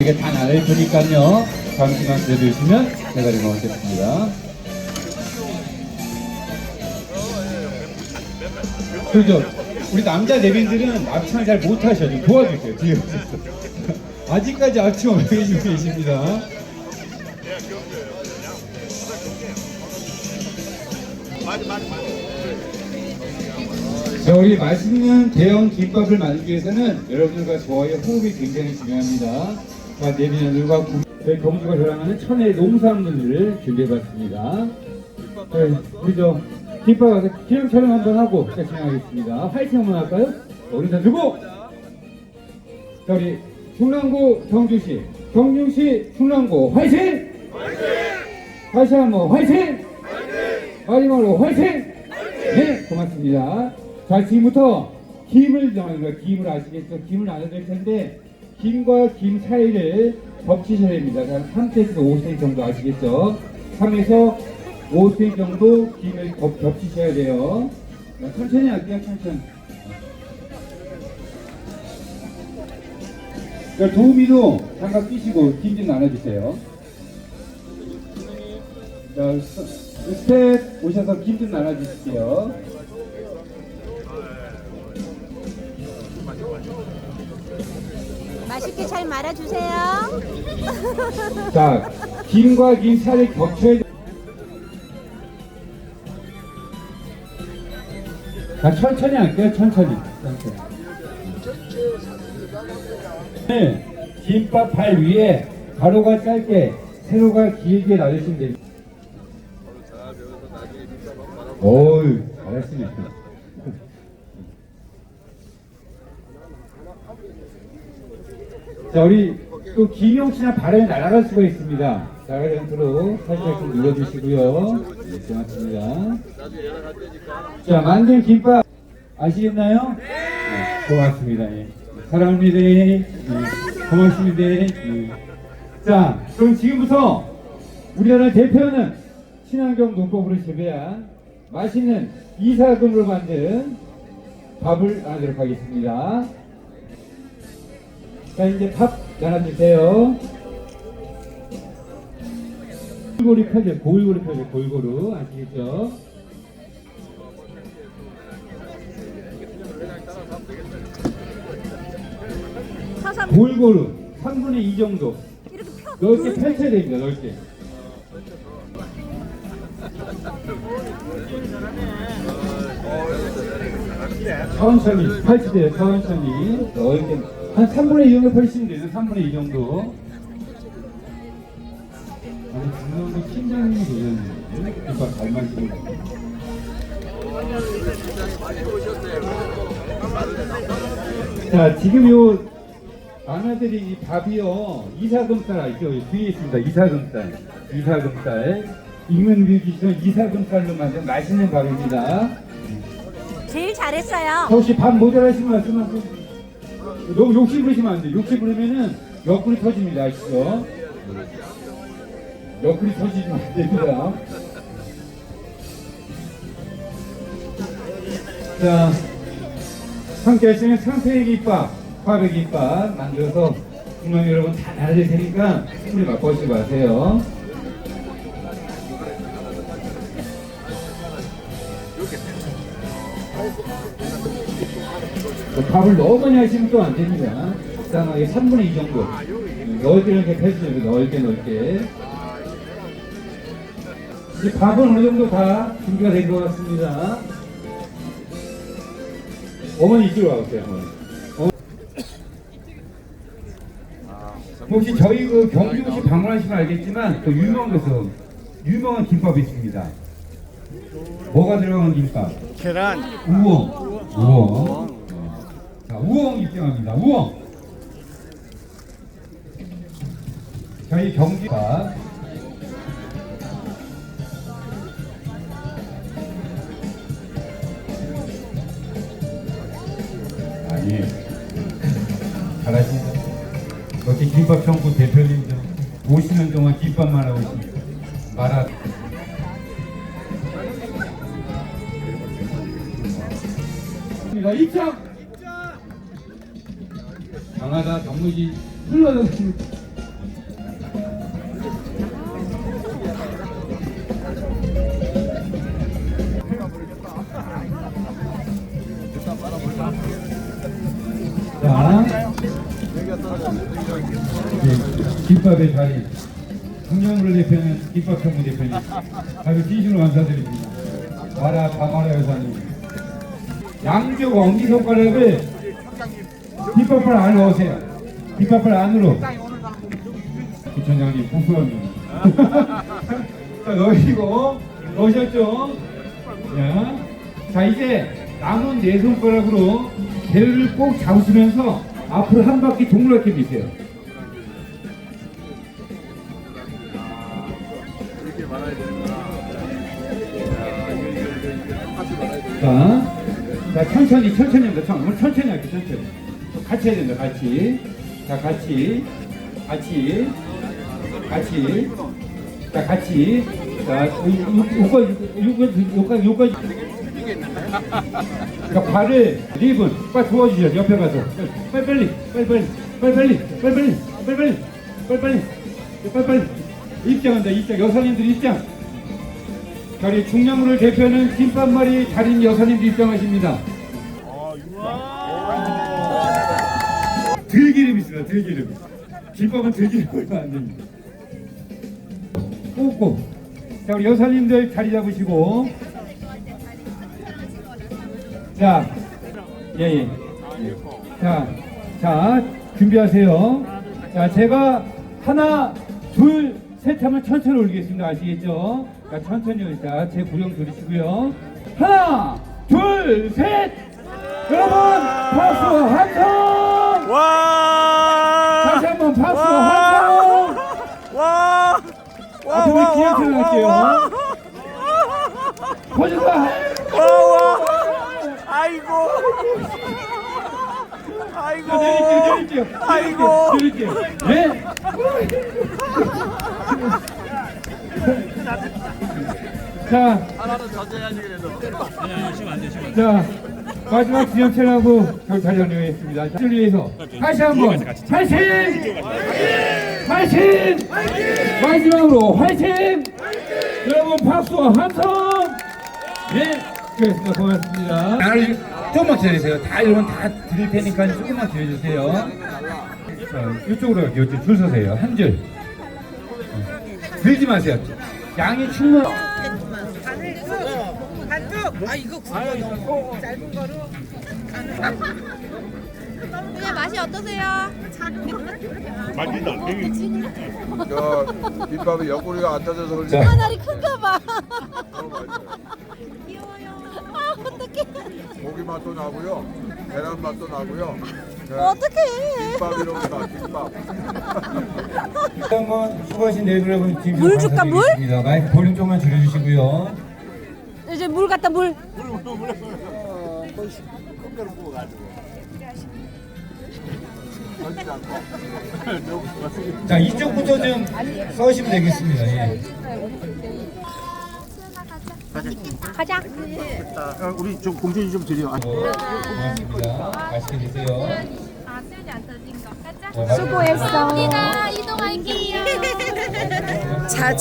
이게 다 나눌 테니까요. 잠시만 기다려주시면 제가 이거 하겠습니다. 그죠? 우리 남자 내빈들은 앞치마 잘 못하셔도 도와주세요. 뒤에 오셔서. 아직까지 앞치마 매기고 계십니다. 자, 우리 맛있는 대형 김밥을 만들기 위해서는 여러분들과 저와의 호흡이 굉장히 중요합니다. 자, 내빈들과 저희 경주가 자랑하는 천혜의 농산물을 준비해봤습니다. 네, 우리 저 김밥 와서 기념 촬영 한번 하고 진행하겠습니다. 화이팅 한번 할까요? 우리 다 들고! 자, 우리 충남고 경주시, 경주시 충남고 화이팅! 다시 한번 화이팅! 마지막으로 화이팅! 네, 고맙습니다. 자, 지금부터 김을 넣는 거예요. 김을 아시겠죠? 김을 나눠드릴 텐데, 김과 김 사이를 겹치셔야 됩니다. 한 3cm에서 5cm 정도 아시겠죠? 3에서 5cm 정도 김을 겹, 겹치셔야 돼요. 자, 천천히 할게요, 천천히. 자, 도우미도 장갑 끼시고 김 좀 나눠주세요. 자, 스- 스텝 오셔서 김 좀 나눠주실게요. 맛있게 잘 말아주세요. 자, 김과 김 살이 겹쳐야 돼. 자, 천천히 할게요, 천천히. 천천히. 네, 김밥 발 위에 가로가 짧게, 세로가 길게 놔주시면 됩니다. 어우, 잘했습니다. 자, 우리 또 김용 씨나 발에 날아갈 수가 있습니다. 자, 그래서 살짝 좀 눌러주시고요. 네, 고맙습니다. 자, 만든 김밥 아시겠나요? 네, 고맙습니다. 예. 사랑합니다. 예. 고맙습니다. 예. 자, 그럼 지금부터 우리나라 대표는 친환경 농법으로 재배한 맛있는 이사금으로 만든 밥을 나누도록 하겠습니다. 자 이제 밥 나눠주세요. 골고루 펴줘, 골고루 펴줘, 골고루 아시겠죠? 골고루 3분의 2 정도 이렇게 펴. 넓게 펼쳐야 됩니다. 넓게. 천천히 펼치세요. 천천히 넓게 한 3분의 2 정도 펼치면 돼요. 3분의 2 정도. 아니 강원도 팀장님이 되셨는데 김밥 잘 마시고 자 지금 요 아나들이 이 밥이요 이사금살 알죠? 뒤에 있습니다 이사금살 이사금살 익는 뮤지션 이사금살로 만든 맛있는 밥입니다 제일 잘했어요. 혹시 밥 모자라시면 말씀하세요 너무 욕심 부리시면 안 돼요 욕심 부리면은 옆구리 터집니다 아시죠? 옆구리 터지시면 안 됩니다 자 함께 하시는 상태의 김밥, 화백 김밥 만들어서 분명 여러분 다 나눠줄 테니까 우리 맛보지 마세요. 그 밥을 너무 많이 하시면 또 안 됩니다. 적당하게 3분의 2 정도. 넓게 이렇게 펴주세요. 넓게 넓게. 이제 밥은 어느 정도 다 준비가 된 것 같습니다. 어머니 이쪽으로 와보세요. 어머니. 어. 혹시 저희 그 경주시 방문하시면 알겠지만 또 유명한 곳은 유명한 김밥이 있습니다. 뭐가 들어간 김밥? 계란 우엉. 우엉. 자, 우엉 입장합니다. 우엉. 저희 경기가 아니 잘하십니다. 역시 김밥 정부 대표님들 50년 동안 김밥만 하고 있습니다. 말아. 있습니다. 입장! 강하다 정무지 흘러졌습니다. 자, 예, 김밥의 자리. 청년으로 대표는 김밥 청문 대표님. 아주 진심으로 감사드립니다. 와라, 다마라 여사님. 양쪽 엄지손가락을 김밥을 안으로 넣으세요. 김밥을 안으로 부천장님 부끄럽니다. 자 넣으시고 넣으셨죠? 자, 자 이제 남은 네 손가락으로 배를 꼭 잡으시면서 앞으로 한 바퀴 동그랗게 미세요. 자, 자 천천히 천천히 합니다. 천, 오늘 천천히 할게요. 천천히. 같이 해야 된다. 같이. 자 같이 같이 같이 자 같이 자 요거 요거 요거 요거 자 발을 립은 빨리 도와주셔 옆에 가서 빨리 빨리 빨리 빨리 빨리 빨리 빨리 빨리 빨리 빨리 빨리 빨리 빨리 입장한다 입장 여사님들 입장 자리 중량군을 대표하는 김밥말이 달인 여사님들 입장하십니다. 들기름 있습니다. 들기름. 김밥은 들기름 걸면 안 됩니다. 꾹꾹. 자 우리 여사님들 자리 잡으시고. 자, 예예. 자, 자 준비하세요. 자 제가 하나, 둘, 셋 하면 천천히 올리겠습니다. 아시겠죠? 자 천천히 올리자. 제 구령 들으시고요. 하나, 둘, 셋. 여러분 박수 한성. 와! 다시 한번 박수 한성. 와! 와! 앞으로 기회를 할게요. 보여주세요. 와! 와! 아이고! 아이고! 자, 내릴게요, 내릴게요. 아이고! 내릴게요. 네. 자. 자, 마지막 지정체라고 저희 달려내겠습니다. 자, 를 위해서 다시 한번 화이팅! 화이팅! 마지막으로 화이팅! 여러분 박수와 함성! 네, 수고하셨습니다. 고맙습니다. 나를 조금만 기다리세요. 다 여러분 다 드릴 테니까 조금만 기다려주세요. 자, 이쪽으로. 이쪽 줄 서세요. 한 줄. 들지 마세요. 양이 충분. 그냥 맛이 어떠세요? 저 김밥에 옆구리가 안 터져서 그런지 자. 하나리 큰가 봐. 너무. 귀여워요. 아 어떡해. 고기 맛도 나고요, 계란 맛도 나고요. 네, 어떡해. 김밥 이런 거다 김밥. 한번 수고하신 네 여러분 지금 물 줄까, 물? 마이크 볼륨 조금만 줄여주시고요. 이제 물 갖다 물. 자 이쪽부터 좀 써시면 되겠습니다. 예. 가자. 아, 우리 좀 공준이 좀 드려. 아, 고맙습니다. 맛있게 드세요. 자, 수고했어. 이동할게요. 자,